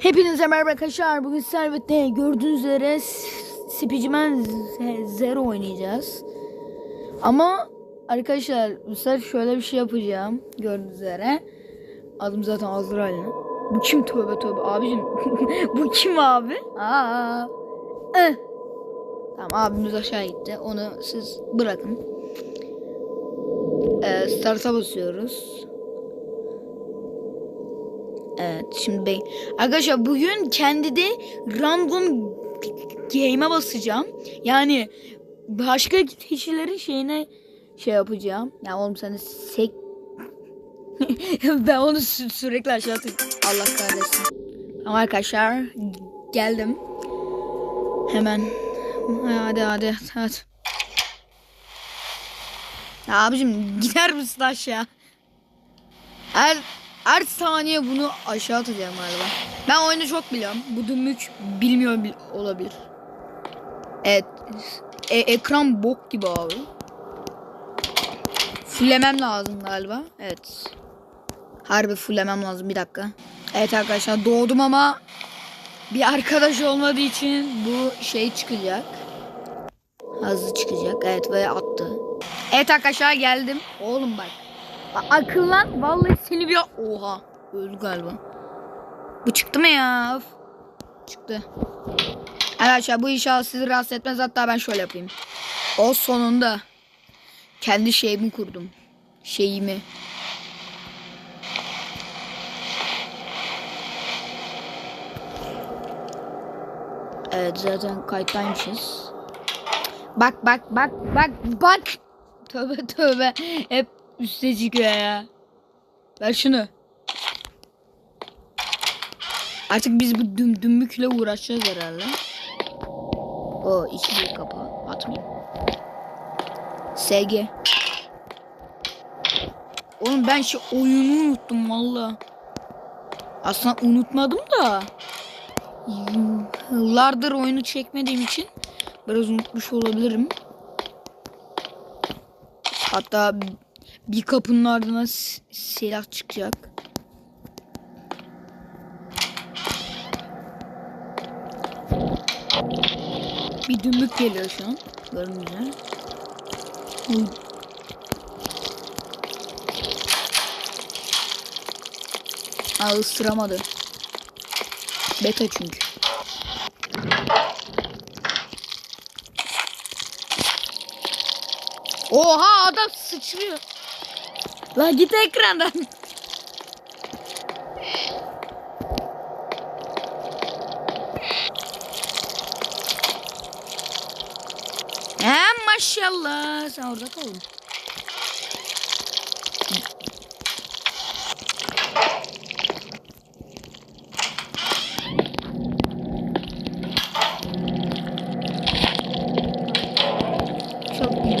Hepinize merhaba arkadaşlar. Bugün Servet'te gördüğünüz üzere Spicimen Zero oynayacağız. Ama arkadaşlar bu sefer şöyle bir şey yapacağım. Gördüğünüz üzere. Adım zaten Azrail'in. Bu kim tövbe tövbe abicim. bu kim abi? Aa. Eh. Tamam abimiz aşağı gitti. Onu siz bırakın. Ee, start'a basıyoruz. Evet şimdi bey. Arkadaşlar bugün kendi de random game'e basacağım. Yani başka kişilerin şeyine şey yapacağım. Ya oğlum sen sek... ben onu sü- sürekli aşağı. Allah kahretsin. Ama arkadaşlar geldim. Hemen. Hadi hadi hadi. Ya abicim gider misin aşağı? Her her saniye bunu aşağı atacağım galiba. Ben oyunu çok biliyorum. Bu dümük bilmiyor bil- olabilir. Evet. E- ekran bok gibi abi. Fullemem lazım galiba. Evet. Harbi fullemem lazım bir dakika. Evet arkadaşlar doğdum ama bir arkadaş olmadığı için bu şey çıkacak. Hızlı çıkacak. Evet ve attı. Evet arkadaşlar geldim. Oğlum bak. Akıllan vallahi seni bir oha öldü galiba. Bu çıktı mı ya? Of. Çıktı. Arkadaşlar bu inşallah sizi rahatsız etmez hatta ben şöyle yapayım. O sonunda kendi şeyimi kurdum. Şeyimi. Evet zaten kayıttaymışız. Bak bak bak bak bak. Tövbe tövbe. Hep üste çıkıyor ya. Ver şunu. Artık biz bu düm dümbükle uğraşacağız herhalde. O iki bir kapı. Atmayayım. SG. Oğlum ben şu oyunu unuttum valla. Aslında unutmadım da. Yıllardır oyunu çekmediğim için biraz unutmuş olabilirim. Hatta bir kapının ardına silah çıkacak. Bir dümbük geliyor şu an. Görünce. Aa ısıramadı. Beta çünkü. Oha adam sıçrıyor. La git ekrandan. He maşallah. Sen orada kal. Çok iyi.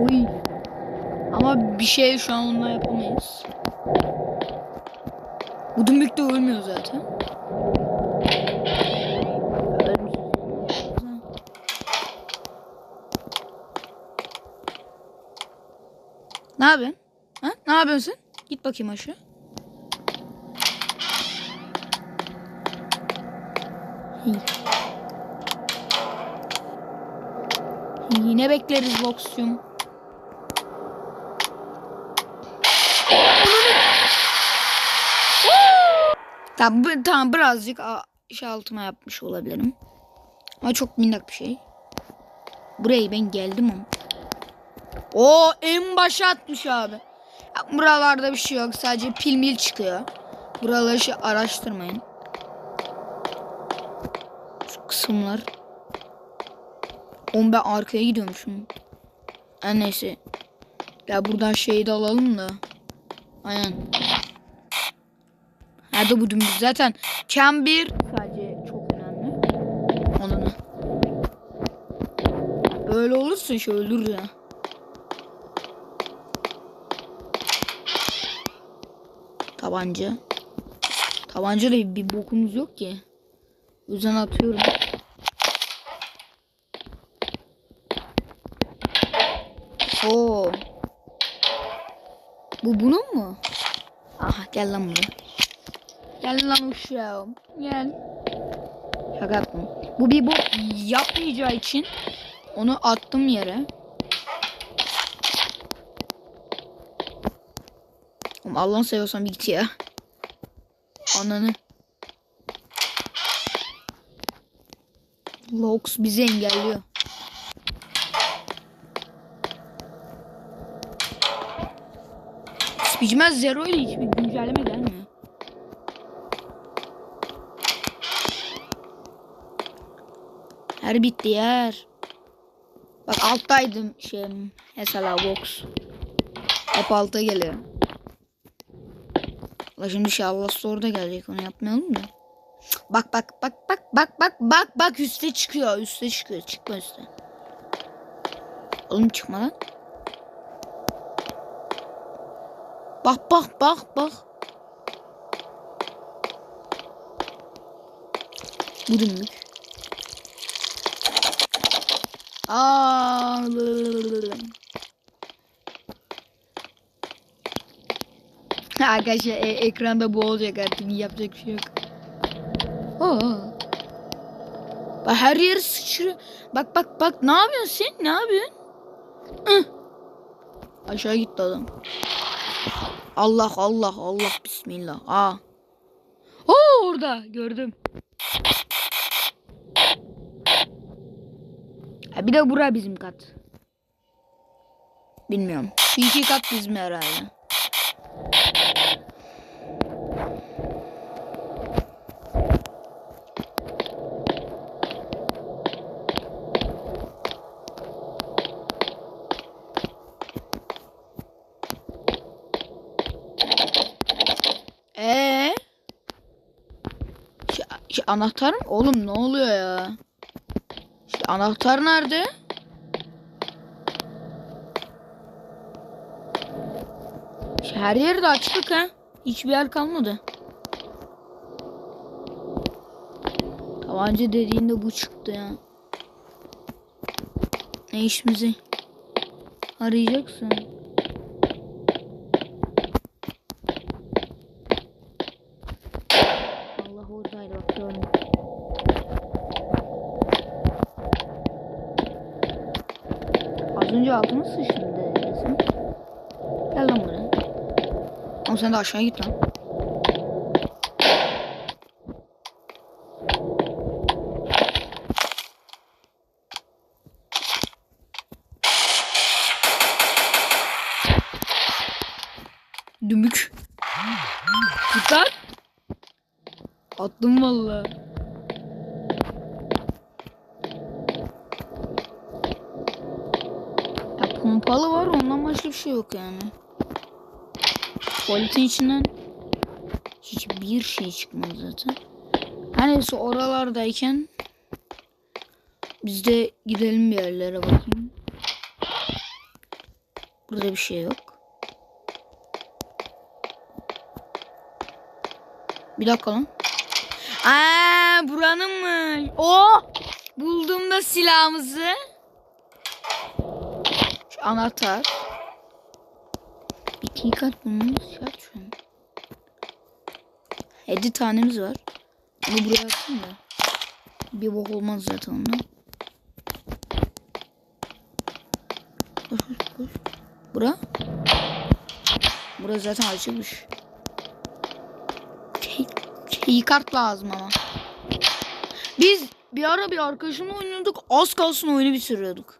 Uy. Ama bir şey şu an onunla yapamayız. Bu dümbük de ölmüyor zaten. Ne yapıyorsun? Ha? Ne yapıyorsun? Git bakayım aşağı. Yine bekleriz Voxium. Tamam, bu- tamam birazcık şey altıma yapmış olabilirim. Ama çok minnak bir şey. Buraya ben geldim ama. O en başa atmış abi. Ya, buralarda bir şey yok. Sadece pil mil çıkıyor. Buraları şey araştırmayın. Şu kısımlar. Oğlum ben arkaya gidiyormuşum. Ha, neyse. Ya buradan şeyi de alalım da. Aynen. Nerede bu dümdüz zaten? Çem bir sadece çok önemli. Onunu. Öyle olursun şey ölür ya. Tabanca. Tabanca da bir bokumuz yok ki. O atıyorum. Oo. Bu bunun mu? Aha gel lan buraya. Gel lan. Gel. Şaka yaptım. Bu bir bok yapmayacağı için onu attım yere. Allah'ını seviyorsan bir git ya. Ananı. Lox bizi engelliyor. Spicmez Zero ile hiçbir güncelleme gelmiyor. Her bitti yer. Bak alttaydım şey mesela box. Hep alta geliyor. La şimdi şey Allah Store'da gelecek onu yapmayalım da. Bak bak bak bak bak bak bak bak üste çıkıyor üste çıkıyor çıkma üste. Oğlum çıkma lan. Bak bak bak bak. Bu dümdük. Aa. Arkadaşlar e- ekranda bu olacak artık yapacak bir şey yok. Oo. Bak her yeri sıçrıyor. Bak bak bak ne yapıyorsun sen? Ne yapıyorsun? Aşağı gitti adam. Allah Allah Allah bismillah. Aa. Oo orada gördüm. Ha, bir de bura bizim kat. Bilmiyorum. Şu iki kat bizim herhalde. Ee? Şu, şu anahtar? Oğlum ne oluyor ya? Anahtar nerede? Şu her yeri de açtık ha. Hiçbir yer kalmadı. Tabanca dediğinde bu çıktı ya. Ne işimizi arayacaksın? Allah oradaydı bak gördüm. Az önce altıma sıçtım dedim. Gel lan buraya. Ama sen de aşağı git lan. Dümük. Git lan. Attım valla. Pompalı var ondan başka bir şey yok yani. Tuvaletin içinden hiçbir şey çıkmadı zaten. Her neyse oralardayken biz de gidelim bir yerlere bakayım. Burada bir şey yok. Bir dakika lan. Aa, buranın mı? Oh! Buldum da silahımızı. Anahtar. İki kat bulmamız şart şu an. 7 tanemiz var. Bunu buraya atayım da. Bir bok olmaz zaten ondan. Koş koş koş. Bura. Bura zaten açılmış. Şey kart lazım ama. Biz bir ara bir arkadaşımla oynuyorduk. Az kalsın oyunu bitiriyorduk.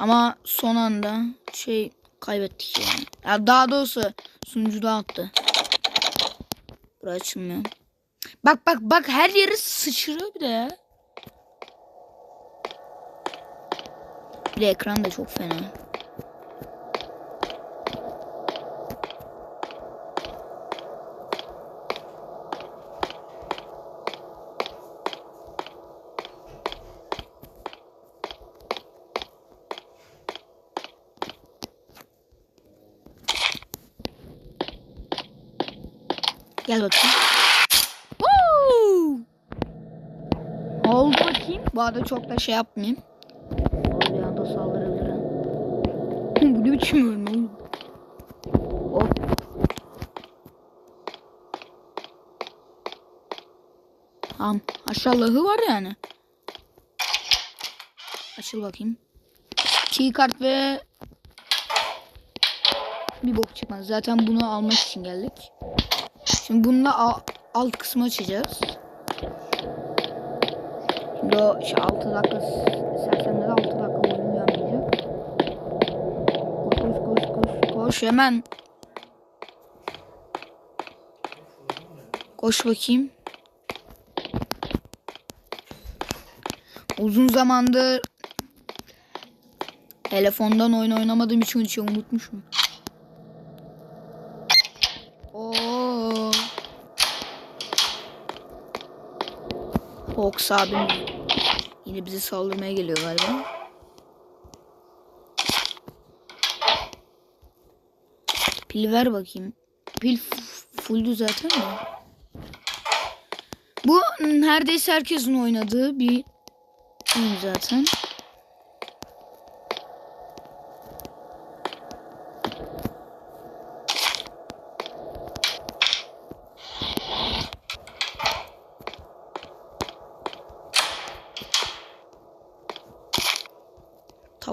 Ama son anda şey kaybettik yani. Ya daha doğrusu sunucuda attı. Burası açılmıyor. Bak bak bak her yeri sıçrıyor bir de ya. Bir de ekran da çok fena. Gel bakayım. Woo! Oldu bakayım. Bu arada çok da şey yapmayayım. Bir anda saldırabilir ha. Bu ne biçim ölme oğlum? Hop. Tamam. Aşağılığı var yani. Açıl bakayım. Key kart ve bir bok çıkmaz. Zaten bunu almak için geldik. Şimdi bununla alt kısmı açacağız. Şimdi o şey 6 dakika sersemleri 6 dakika boyunca uyanmayacak. Koş koş koş koş koş hemen. Koş bakayım. Uzun zamandır telefondan oyun oynamadığım için unutmuşum. Fox abim yine bizi saldırmaya geliyor galiba. Pil ver bakayım. Pil fulldü zaten de. Bu neredeyse herkesin oynadığı bir oyun zaten.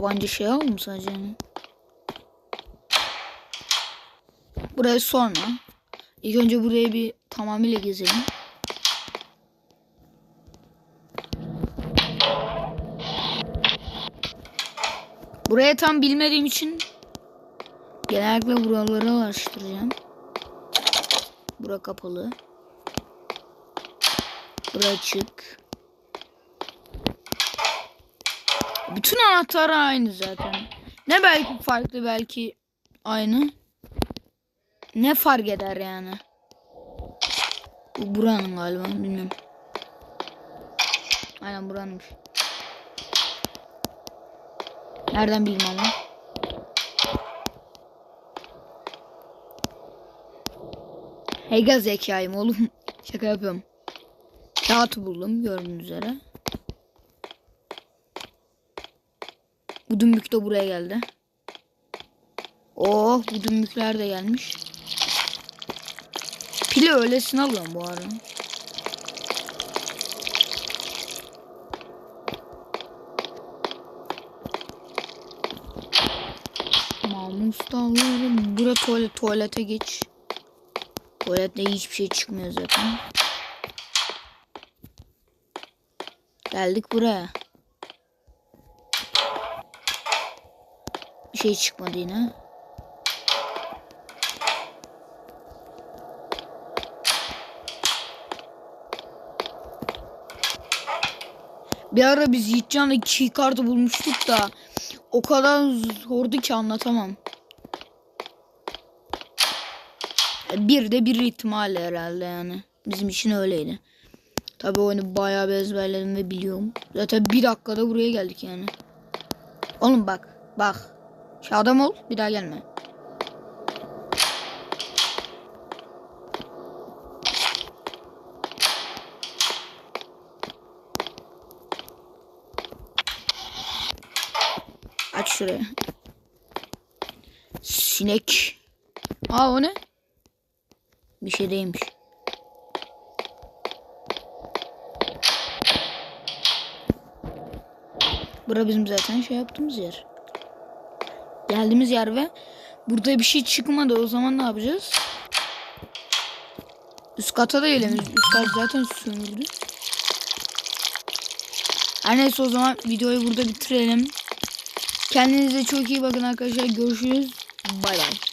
Tabanca şey aldım sadece. Buraya sonra. İlk önce burayı bir tamamıyla gezelim. Buraya tam bilmediğim için genellikle buraları araştıracağım. Bura kapalı. Bura açık. Bütün anahtar aynı zaten. Ne belki farklı belki aynı. Ne fark eder yani? Bu buranın galiba bilmiyorum. Aynen buranmış. Nereden bilmem ama. Hega zekayım oğlum. Şaka yapıyorum. Kağıt buldum gördüğünüz üzere. Bu dümbük de buraya geldi. Oh bu dümbükler de gelmiş. Pili öylesine alıyorum bu arada. Mamus da alıyorum. Bura tuvalet, tuvalete geç. Tuvalette hiçbir şey çıkmıyor zaten. Geldik buraya. Bir şey çıkmadı yine. Bir ara biz Yiğitcan'la key kartı bulmuştuk da o kadar zordu ki anlatamam. Bir de bir ihtimal herhalde yani. Bizim için öyleydi. Tabi oyunu bayağı bir ezberledim ve biliyorum. Zaten bir dakikada buraya geldik yani. Oğlum bak. Bak. Şu adam ol. Bir daha gelme. Aç şuraya. Sinek. Aa o ne? Bir şey değilmiş. Bura bizim zaten şey yaptığımız yer. Geldiğimiz yer ve burada bir şey çıkmadı. O zaman ne yapacağız? Üst kata da gelemeyiz. Üst kat zaten sömürdü. Her neyse o zaman videoyu burada bitirelim. Kendinize çok iyi bakın arkadaşlar. Görüşürüz. Bay bay.